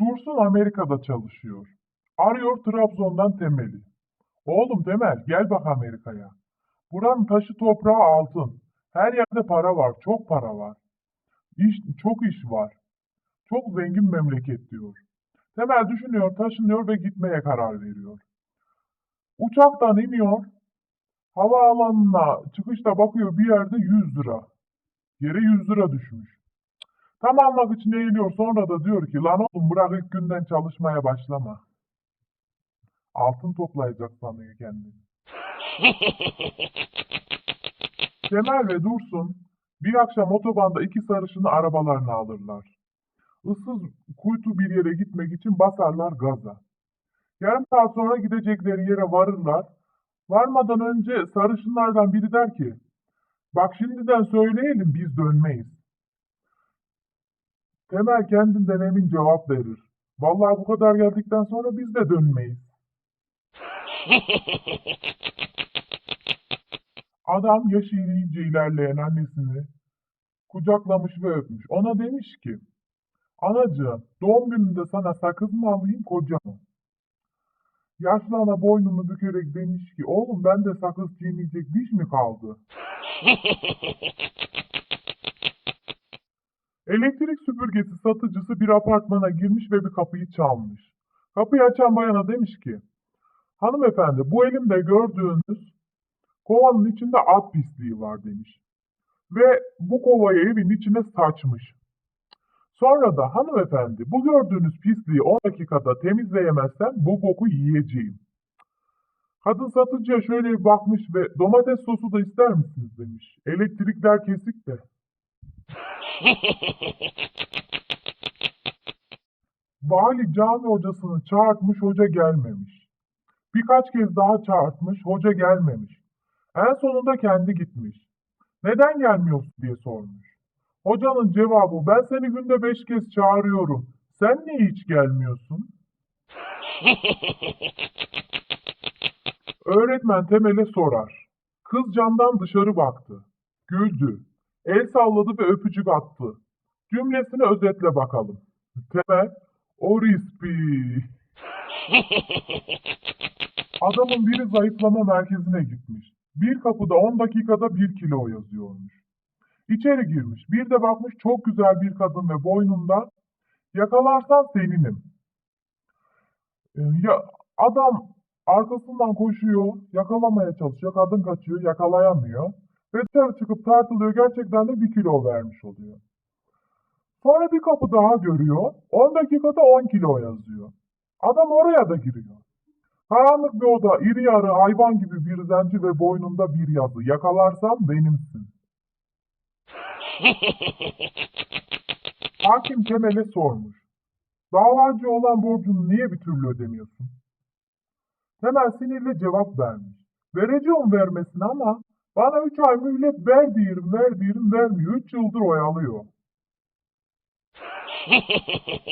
Dursun Amerika'da çalışıyor. Arıyor Trabzon'dan Temel'i. Oğlum Temel gel bak Amerika'ya. Buranın taşı toprağı altın. Her yerde para var, çok para var. İş, çok iş var. Çok zengin memleket diyor. Temel düşünüyor, taşınıyor ve gitmeye karar veriyor. Uçaktan iniyor. Havaalanına çıkışta bakıyor bir yerde 100 lira. Yere 100 lira düşmüş. Tam almak için eğiliyor sonra da diyor ki lan oğlum bırak ilk günden çalışmaya başlama. Altın toplayacak sanıyor kendini. Temel ve Dursun bir akşam otobanda iki sarışını arabalarına alırlar. Issız kuytu bir yere gitmek için basarlar gaza. Yarım saat sonra gidecekleri yere varırlar. Varmadan önce sarışınlardan biri der ki, bak şimdiden söyleyelim biz dönmeyiz. Temel kendinden emin cevap verir. Vallahi bu kadar geldikten sonra biz de dönmeyiz. Adam yaşı iyice ilerleyen annesini kucaklamış ve öpmüş. Ona demiş ki, Anacığım, doğum gününde sana sakız mı alayım, koca mı? Yaşlı ana boynunu bükerek demiş ki, oğlum bende sakız çiğneyecek diş mi kaldı? Elektrik süpürgesi satıcısı bir apartmana girmiş ve bir kapıyı çalmış. Kapıyı açan bayana demiş ki, hanımefendi bu elimde gördüğünüz kovanın içinde at pisliği var demiş. Ve bu kovayı evin içine saçmış. Sonra da hanımefendi bu gördüğünüz pisliği 10 dakikada temizleyemezsem bu boku yiyeceğim. Kadın satıcıya şöyle bir bakmış ve domates sosu da ister misiniz demiş. Elektrikler kesik de. Vali cami hocasını çağırtmış, hoca gelmemiş. Birkaç kez daha çağırtmış, hoca gelmemiş. En sonunda kendi gitmiş. Neden gelmiyorsun diye sormuş. Hocanın cevabı ben seni günde beş kez çağırıyorum. Sen niye hiç gelmiyorsun? Öğretmen Temel'e sorar. Kız camdan dışarı baktı. Güldü. El salladı ve öpücük attı. Cümlesini özetle bakalım. Temel, o rispi. Adamın biri zayıflama merkezine gitmiş. Bir kapıda 10 dakikada 1 kilo yazıyormuş. İçeri girmiş. Bir de bakmış çok güzel bir kadın ve boynunda yakalarsan seninim. Ee, ya adam arkasından koşuyor, yakalamaya çalışıyor. Kadın kaçıyor, yakalayamıyor. Ve dışarı çıkıp tartılıyor. Gerçekten de bir kilo vermiş oluyor. Sonra bir kapı daha görüyor. 10 dakikada 10 kilo yazıyor. Adam oraya da giriyor. Karanlık bir oda, iri yarı hayvan gibi bir zenci ve boynunda bir yazı. Yakalarsam benimsin. Hakim Kemal'e sormuş. Davacı olan borcunu niye bir türlü ödemiyorsun? Temel sinirle cevap vermiş. Vereceğim vermesine ama bana üç ay mühlet ver diyelim, ver diyelim vermiyor. Üç yıldır oyalıyor.